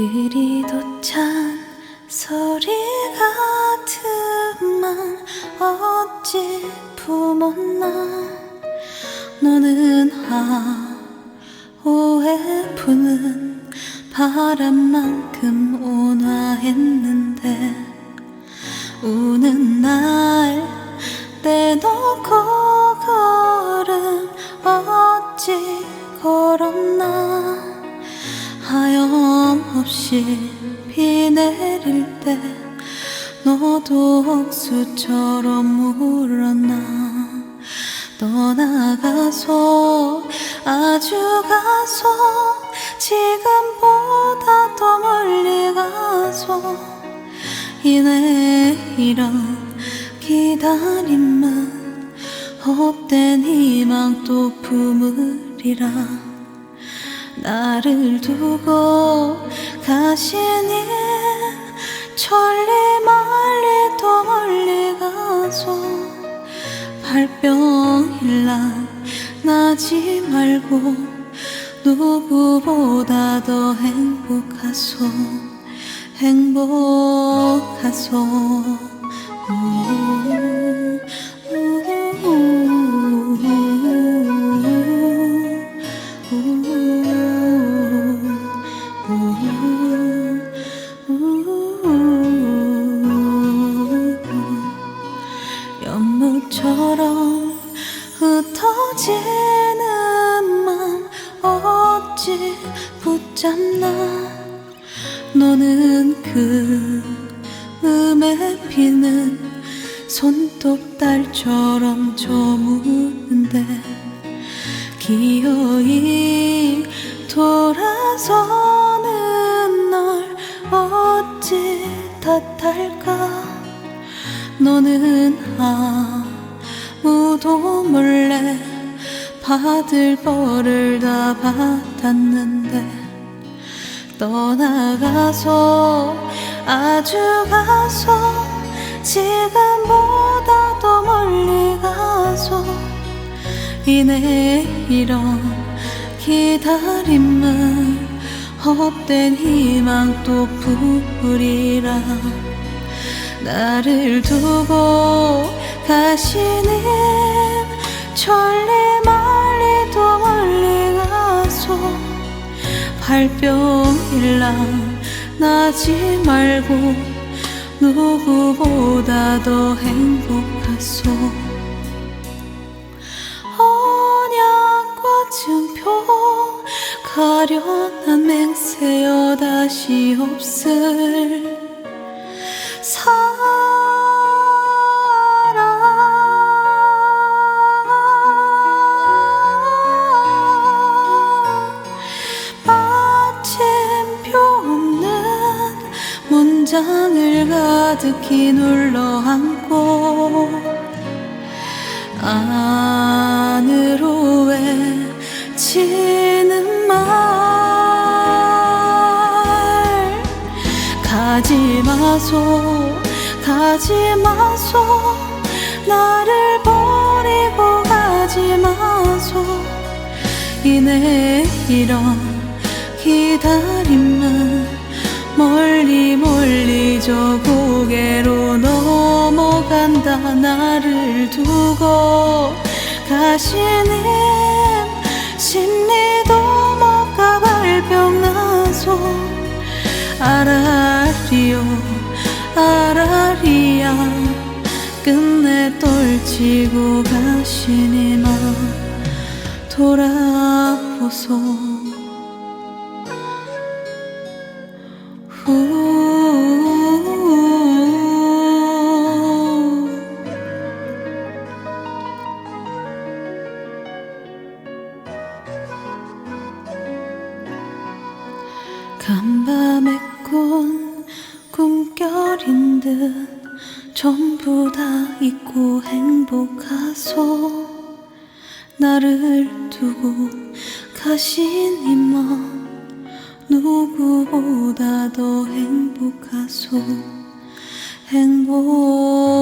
그리도 찬 소리 같은 맘 어찌 품었나? 너는 하오에 부는 바람만큼 온화했는데 우는 날 내릴 때 너도 옥수처럼 울었나 떠나가서 아주 가서 지금보다 더 멀리 가서 이내 이런 기다림만 헛된 희망 또 품으리라. 나를 두고 가시니 천리 말리 더 멀리 가서 발병일라 나지 말고 누구보다 더 행복하소 행복하소. 우, 지는 맘 어찌 붙잡나? 너는 그 음에 피는 손톱달처럼 저무는데 기어이 돌아서는 널 어찌 탓할까? 너는 아무도 몰래 받을 벌을 다 받았는데 떠나가서 아주 가서 지금보다 더 멀리 가서 이내 이런 기다림은 헛된 희망 또 부리라 나를 두고 가시는 천리 발병일랑 나지 말고 누구보다 더 행복하소. 언약과 증표 가련한 맹세여 다시 없을 문장을 가득히 눌러 안고 안으로 외치는 말. 가지 마소 가지 마소. 나를 버리고 가지 마소. 이내 이런 멀리 저 고개로 넘어간다. 나를 두고 가시는 심리도 먹가 발병 나서 아라리요 아라리야. 끝내 떨치고 가시니만 돌아보소 간밤에 꾼 꿈결인 듯 전부 다 잊고 행복하소. 나를 두고 가시니만 누구보다 더 행복하소. 행복하소